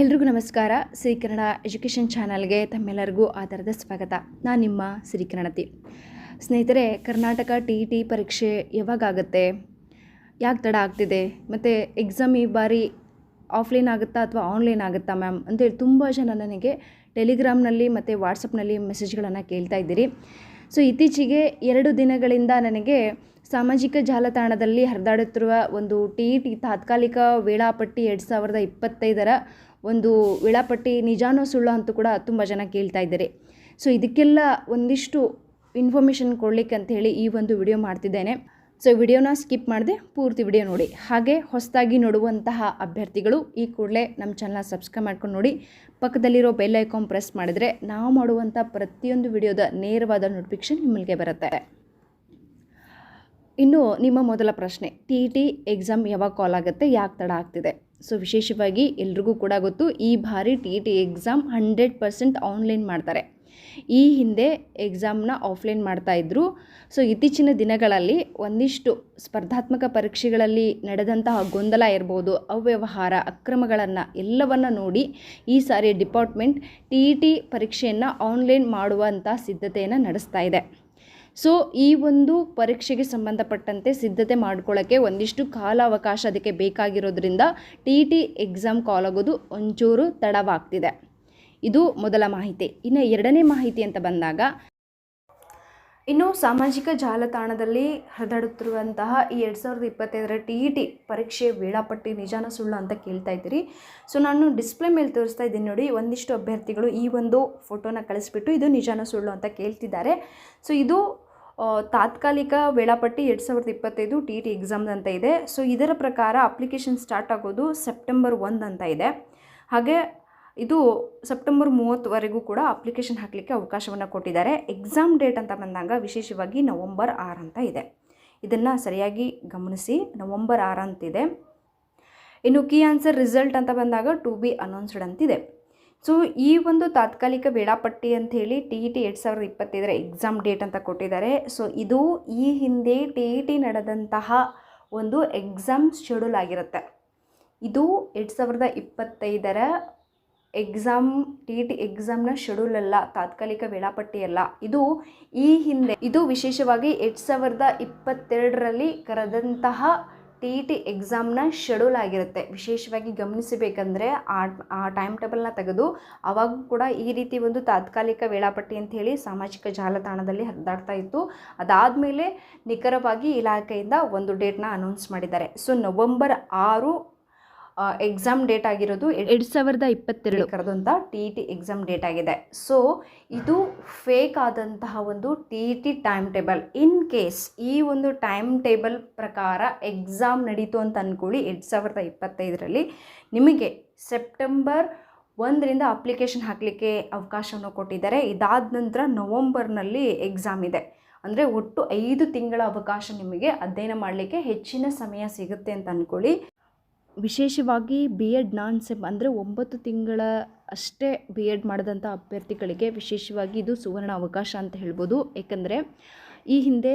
ಎಲ್ರಿಗೂ ನಮಸ್ಕಾರ. ಶ್ರೀ ಕನ್ನಡ ಎಜುಕೇಷನ್ ಚಾನಲ್ಗೆ ತಮ್ಮೆಲ್ಲರಿಗೂ ಆಧಾರದ ಸ್ವಾಗತ. ನಾನು ನಿಮ್ಮ ಶ್ರೀ ಕನ್ನಡತಿ. ಸ್ನೇಹಿತರೆ, ಕರ್ನಾಟಕ ಟಿ ಟಿ ಪರೀಕ್ಷೆ ಯಾವಾಗ ಆಗುತ್ತೆ ಯಾಕೆ ತಡ ಆಗ್ತಿದೆ? ಮತ್ತು ಎಕ್ಸಾಮ್ ಈ ಬಾರಿ ಆಫ್ಲೈನ್ ಆಗುತ್ತಾ ಅಥವಾ ಆನ್ಲೈನ್ ಆಗುತ್ತಾ ಮ್ಯಾಮ್? ಅಂತೇಳಿ ತುಂಬ ಜನ ನನಗೆ ಟೆಲಿಗ್ರಾಮ್ನಲ್ಲಿ ಮತ್ತು ವಾಟ್ಸಪ್ನಲ್ಲಿ ಮೆಸೇಜ್ಗಳನ್ನು ಕೇಳ್ತಾ ಇದ್ದೀರಿ. ಸೊ, ಇತ್ತೀಚೆಗೆ ಎರಡು ದಿನಗಳಿಂದ ನನಗೆ ಸಾಮಾಜಿಕ ಜಾಲತಾಣದಲ್ಲಿ ಹರಿದಾಡುತ್ತಿರುವ ಒಂದು ಟಿ ಇ ಟಿ ತಾತ್ಕಾಲಿಕ ವೇಳಾಪಟ್ಟಿ ಎರಡು ಸಾವಿರದ ಇಪ್ಪತ್ತೈದರ ಒಂದು ವೇಳಾಪಟ್ಟಿ ನಿಜಾನೋ ಸುಳ್ಳು ಅಂತೂ ಕೂಡ ತುಂಬ ಜನ ಕೇಳ್ತಾ ಇದ್ದಾರೆ. ಸೊ ಇದಕ್ಕೆಲ್ಲ ಒಂದಿಷ್ಟು ಇನ್ಫಾರ್ಮೇಷನ್ ಕೊಡಲಿಕ್ಕೆ ಹೇಳಿ ಈ ಒಂದು ವಿಡಿಯೋ ಮಾಡ್ತಿದ್ದೇನೆ. ಸೊ ವಿಡಿಯೋನ ಸ್ಕಿಪ್ ಮಾಡದೆ ಪೂರ್ತಿ ವಿಡಿಯೋ ನೋಡಿ. ಹಾಗೆ ಹೊಸದಾಗಿ ನೋಡುವಂತಹ ಅಭ್ಯರ್ಥಿಗಳು ಈ ಕೂಡಲೇ ನಮ್ಮ ಚಾನಲ್ನ ಸಬ್ಸ್ಕ್ರೈಬ್ ಮಾಡ್ಕೊಂಡು ನೋಡಿ. ಪಕ್ಕದಲ್ಲಿರೋ ಬೆಲ್ ಐಕಾನ್ ಪ್ರೆಸ್ ಮಾಡಿದರೆ ನಾವು ಮಾಡುವಂಥ ಪ್ರತಿಯೊಂದು ವಿಡಿಯೋದ ನೇರವಾದ ನೋಟಿಫಿಕೇಶನ್ ನಿಮ್ಮಲ್ಲಿಗೆ ಬರುತ್ತೆ. ಇನ್ನು ನಿಮ್ಮ ಮೊದಲ ಪ್ರಶ್ನೆ ಟಿ ಇ ಟಿ ಎಕ್ಸಾಮ್ ಯಾವಾಗ ಕಾಲ್ ಆಗುತ್ತೆ, ಯಾಕೆ ತಡ ಆಗ್ತಿದೆ? ಸೊ ವಿಶೇಷವಾಗಿ ಎಲ್ರಿಗೂ ಕೂಡ ಗೊತ್ತು, ಈ ಬಾರಿ T E T exam hundred percent online ಮಾಡ್ತಾರೆ. ಈ ಹಿಂದೆ ಎಕ್ಸಾಮ್ನ ಆಫ್ಲೈನ್ ಮಾಡ್ತಾಯಿದ್ರು ಸೊ ಇತ್ತೀಚಿನ ದಿನಗಳಲ್ಲಿ ಒಂದಿಷ್ಟು ಸ್ಪರ್ಧಾತ್ಮಕ ಪರೀಕ್ಷೆಗಳಲ್ಲಿ ನಡೆದಂತಹ ಗೊಂದಲ ಇರ್ಬೋದು, ಅವ್ಯವಹಾರ, ಅಕ್ರಮಗಳನ್ನು ಎಲ್ಲವನ್ನು ನೋಡಿ ಈ ಸಾರಿ ಡಿಪಾರ್ಟ್ಮೆಂಟ್ ಟಿ ಇ ಟಿ ಪರೀಕ್ಷೆಯನ್ನು ಆನ್ಲೈನ್ ಮಾಡುವಂಥ ಸಿದ್ಧತೆಯನ್ನು ನಡೆಸ್ತಾ ಇದೆ. ಸೊ ಈ ಒಂದು ಪರೀಕ್ಷೆಗೆ ಸಂಬಂಧಪಟ್ಟಂತೆ ಸಿದ್ಧತೆ ಮಾಡ್ಕೊಳ್ಳೋಕ್ಕೆ ಒಂದಿಷ್ಟು ಕಾಲಾವಕಾಶ ಅದಕ್ಕೆ ಬೇಕಾಗಿರೋದ್ರಿಂದ ಟಿ ಟಿ ಎಕ್ಸಾಮ್ ಕಾಲ್ ಆಗೋದು ಒಂಚೂರು ತಡವಾಗ್ತಿದೆ. ಇದು ಮೊದಲ ಮಾಹಿತಿ. ಇನ್ನು ಎರಡನೇ ಮಾಹಿತಿ ಅಂತ ಬಂದಾಗ, ಇನ್ನು ಸಾಮಾಜಿಕ ಜಾಲತಾಣದಲ್ಲಿ ಹರಿದಾಡುತ್ತಿರುವಂತಹ ಈ ಎರಡು ಸಾವಿರದ ಇಪ್ಪತ್ತೈದರ ಟಿ ಇ ಟಿ ಪರೀಕ್ಷೆ ವೇಳಾಪಟ್ಟಿ ನಿಜಾನ ಸುಳ್ಳು ಅಂತ ಕೇಳ್ತಾ ಇದ್ದೀರಿ. ಸೊ ನಾನು ಡಿಸ್ಪ್ಲೇ ಮೇಲೆ ತೋರಿಸ್ತಾ ಇದ್ದೀನಿ ನೋಡಿ, ಒಂದಿಷ್ಟು ಅಭ್ಯರ್ಥಿಗಳು ಈ ಒಂದು ಫೋಟೋನ ಕಳಿಸ್ಬಿಟ್ಟು ಇದು ನಿಜಾನ ಸುಳ್ಳು ಅಂತ ಕೇಳ್ತಿದ್ದಾರೆ. ಸೊ ಇದು ತಾತ್ಕಾಲಿಕ ವೇಳಾಪಟ್ಟಿ ಎರಡು ಸಾವಿರದ ಇಪ್ಪತ್ತೈದು ಟಿ ಟಿ ಎಕ್ಸಾಮ್ಸ್ ಅಂತ ಇದೆ. ಸೊ ಇದರ ಪ್ರಕಾರ ಅಪ್ಲಿಕೇಶನ್ ಸ್ಟಾರ್ಟ್ ಆಗೋದು ಸೆಪ್ಟೆಂಬರ್ ಒಂದು ಅಂತ ಇದೆ. ಹಾಗೆ ಇದು ಸೆಪ್ಟೆಂಬರ್ ಮೂವತ್ತವರೆಗೂ ಕೂಡ ಅಪ್ಲಿಕೇಶನ್ ಹಾಕಲಿಕ್ಕೆ ಅವಕಾಶವನ್ನು ಕೊಟ್ಟಿದ್ದಾರೆ. ಎಕ್ಸಾಮ್ ಡೇಟ್ ಅಂತ ಬಂದಾಗ ವಿಶೇಷವಾಗಿ ನವಂಬರ್ ಆರು ಅಂತ ಇದೆ. ಇದನ್ನು ಸರಿಯಾಗಿ ಗಮನಿಸಿ. ನವಂಬರ್ ಆರು ಅಂತಿದೆ. ಇನ್ನು ಕೀ ಆನ್ಸರ್ ರಿಸಲ್ಟ್ ಅಂತ ಬಂದಾಗ ಟು ಬಿ ಅನೌನ್ಸ್ಡ್ ಅಂತಿದೆ. ಸೊ ಈ ಒಂದು ತಾತ್ಕಾಲಿಕ ವೇಳಾಪಟ್ಟಿ ಅಂತ ಹೇಳಿ ಟಿ ಇ ಟಿ ಎರಡು ಸಾವಿರದ ಇಪ್ಪತ್ತೈದರ ಎಕ್ಸಾಮ್ ಡೇಟ್ ಅಂತ ಕೊಟ್ಟಿದ್ದಾರೆ. ಸೊ ಇದು ಈ ಹಿಂದೆ ಟಿ ಇ ಟಿ ನಡೆದಂತಹ ಒಂದು ಎಕ್ಸಾಮ್ ಶೆಡ್ಯೂಲ್ ಆಗಿರುತ್ತೆ. ಇದು ಎರಡು ಸಾವಿರದ ಇಪ್ಪತ್ತೈದರ ಎಕ್ಸಾಮ್ ಟಿ ಇ ಟಿ ಎಕ್ಸಾಮ್ನ ಶೆಡ್ಯೂಲ್ ಅಲ್ಲ, ತಾತ್ಕಾಲಿಕ ವೇಳಾಪಟ್ಟಿ ಅಲ್ಲ. ಇದು ಈ ಹಿಂದೆ, ಇದು ವಿಶೇಷವಾಗಿ ಎರಡು ಸಾವಿರದ ಇಪ್ಪತ್ತೆರಡರಲ್ಲಿ ಕರೆದಂತಹ ಟಿ ಇ ಟಿ ಎಕ್ಸಾಮ್ನ ಶೆಡ್ಯೂಲ್ ಆಗಿರುತ್ತೆ. ವಿಶೇಷವಾಗಿ ಗಮನಿಸಬೇಕಂದ್ರೆ ಆ ಆ ಟೈಮ್ ಟೇಬಲ್ನ ತೆಗೆದು ಅವಾಗ ಕೂಡ ಈ ರೀತಿ ಒಂದು ತಾತ್ಕಾಲಿಕ ವೇಳಾಪಟ್ಟಿ ಅಂತ ಹೇಳಿ ಸಾಮಾಜಿಕ ಜಾಲತಾಣದಲ್ಲಿ ಹರಿದಾಡ್ತಾ ಇತ್ತು. ಅದಾದಮೇಲೆ ನಿಖರವಾಗಿ ಇಲಾಖೆಯಿಂದ ಒಂದು ಡೇಟ್ನ ಅನೌನ್ಸ್ ಮಾಡಿದ್ದಾರೆ. ಸೊ ನವಂಬರ್ ಆರು ಎಕ್ಸಾಮ್ ಡೇಟ್ ಆಗಿರೋದು ಎರಡು ಸಾವಿರದ ಇಪ್ಪತ್ತೆರಡು. ಕರೆದಂಥ T E T exam date ಆಗಿದೆ. ಸೊ ಇದು ಫೇಕ್ ಆದಂತಹ ಒಂದು T E T time table in case ಈ ಒಂದು ಟೈಮ್ ಟೇಬಲ್ ಪ್ರಕಾರ ಎಕ್ಸಾಮ್ ನಡೀತು ಅಂತ ಅಂದ್ಕೊಳ್ಳಿ ಎರಡು ಸಾವಿರದ ಇಪ್ಪತ್ತೈದರಲ್ಲಿ. ನಿಮಗೆ ಸೆಪ್ಟೆಂಬರ್ ಒಂದರಿಂದ ಅಪ್ಲಿಕೇಶನ್ ಹಾಕಲಿಕ್ಕೆ ಅವಕಾಶವನ್ನು ಕೊಟ್ಟಿದ್ದಾರೆ. ಇದಾದ ನಂತರ ನವಂಬರ್ನಲ್ಲಿ ಎಕ್ಸಾಮ್ ಇದೆ. ಅಂದರೆ ಒಟ್ಟು ಐದು ತಿಂಗಳ ಅವಕಾಶ ನಿಮಗೆ ಅಧ್ಯಯನ ಮಾಡಲಿಕ್ಕೆ ಹೆಚ್ಚಿನ ಸಮಯ ಸಿಗುತ್ತೆ ಅಂತ ಅಂದ್ಕೊಳ್ಳಿ ವಿಶೇಷವಾಗಿ ಬಿ ಎಡ್ ನಾನ್ ಸೆಮ್ ಅಂದರೆ ಒಂಬತ್ತು ತಿಂಗಳ ಅಷ್ಟೇ ಬಿ ಎಡ್ ಮಾಡಿದಂಥ ಅಭ್ಯರ್ಥಿಗಳಿಗೆ ವಿಶೇಷವಾಗಿ ಇದು ಸುವರ್ಣ ಅವಕಾಶ ಅಂತ ಹೇಳ್ಬೋದು. ಏಕೆಂದರೆ ಈ ಹಿಂದೆ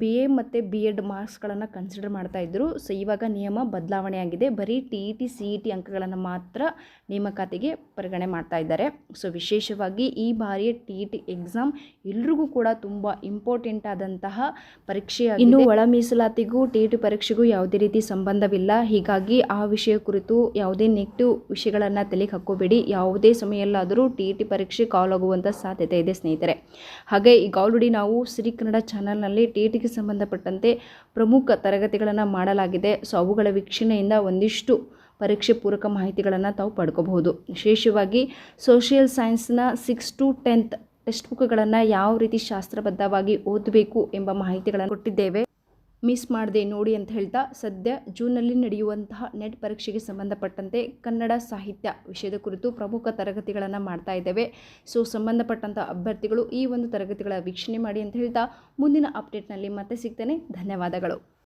ಬಿ ಎ ಮತ್ತು ಬಿ ಎಡ್ ಮಾರ್ಕ್ಸ್ಗಳನ್ನು ಕನ್ಸಿಡರ್ ಮಾಡ್ತಾಯಿದ್ರು ಸೊ ಇವಾಗ ನಿಯಮ ಬದಲಾವಣೆ ಆಗಿದೆ. ಬರೀ T E T C E T ಅಂಕಗಳನ್ನು ಮಾತ್ರ ನೇಮಕಾತಿಗೆ ಪರಿಗಣನೆ ಮಾಡ್ತಾ ಇದ್ದಾರೆ. ಸೊ ವಿಶೇಷವಾಗಿ ಈ ಬಾರಿಯ ಟಿ ಇ ಟಿ ಎಕ್ಸಾಮ್ ಎಲ್ರಿಗೂ ಕೂಡ ತುಂಬ ಇಂಪಾರ್ಟೆಂಟ್ ಆದಂತಹ ಪರೀಕ್ಷೆ ಇನ್ನು ಒಳ ಮೀಸಲಾತಿಗೂ ಟಿ ಇ ಟಿ ಪರೀಕ್ಷೆಗೂ ಯಾವುದೇ ರೀತಿ ಸಂಬಂಧವಿಲ್ಲ. ಹೀಗಾಗಿ ಆ ವಿಷಯ ಕುರಿತು ಯಾವುದೇ ನೆಗೆಟಿವ್ ವಿಷಯಗಳನ್ನು ತಲೆಗೆ ಹಾಕೋಬೇಡಿ ಯಾವುದೇ ಸಮಯಲ್ಲಾದರೂ ಟಿ ಇ ಟಿ ಪರೀಕ್ಷೆ ಕಾಲ್ ಆಗುವಂಥ ಸಾಧ್ಯತೆ ಇದೆ ಸ್ನೇಹಿತರೆ. ಹಾಗೆ ಈಗ ಆಲ್ರೆಡಿ ನಾವು ಸಿರಿ ಕನ್ನಡ ಚಾನಲ್ನಲ್ಲಿ ಟಿ ಸಂಬಂಧಪಟ್ಟಂತೆ ಪ್ರಮುಖ ತರಗತಿಗಳನ್ನು ಮಾಡಲಾಗಿದೆ. ಸೊ, ಅವುಗಳ ವೀಕ್ಷಣೆಯಿಂದ ಒಂದಿಷ್ಟು ಪರೀಕ್ಷೆ ಪೂರಕ ಮಾಹಿತಿಗಳನ್ನು ತಾವು ಪಡ್ಕೋಬಹುದು. ವಿಶೇಷವಾಗಿ ಸೋಷಿಯಲ್ ಸೈನ್ಸ್ನ ಸಿಕ್ಸ್ ಟು ಟೆಂತ್ ಟೆಕ್ಸ್ಟ್ ಬುಕ್ಗಳನ್ನು ಯಾವ ರೀತಿ ಶಾಸ್ತ್ರಬದ್ಧವಾಗಿ ಓದಬೇಕು ಎಂಬ ಮಾಹಿತಿಗಳನ್ನು ಕೊಟ್ಟಿದ್ದೇವೆ. ಮಿಸ್ ಮಾಡದೆ ನೋಡಿ ಅಂತ ಹೇಳ್ತಾ ಸದ್ಯ ಜೂನ್ನಲ್ಲಿ ನಡೆಯುವಂತಹ ನೆಟ್ ಪರೀಕ್ಷೆಗೆ ಸಂಬಂಧಪಟ್ಟಂತೆ ಕನ್ನಡ ಸಾಹಿತ್ಯ ವಿಷಯದ ಕುರಿತು ಪ್ರಮುಖ ತರಗತಿಗಳನ್ನು ಮಾಡ್ತಾ ಇದ್ದೇವೆ. ಸೊ ಸಂಬಂಧಪಟ್ಟಂಥ ಅಭ್ಯರ್ಥಿಗಳು ಈ ಒಂದು ತರಗತಿಗಳ ವೀಕ್ಷಣೆ ಮಾಡಿ ಅಂತ ಹೇಳ್ತಾ ಮುಂದಿನ ಅಪ್ಡೇಟ್ನಲ್ಲಿ ಮತ್ತೆ ಸಿಗ್ತೇನೆ. ಧನ್ಯವಾದಗಳು.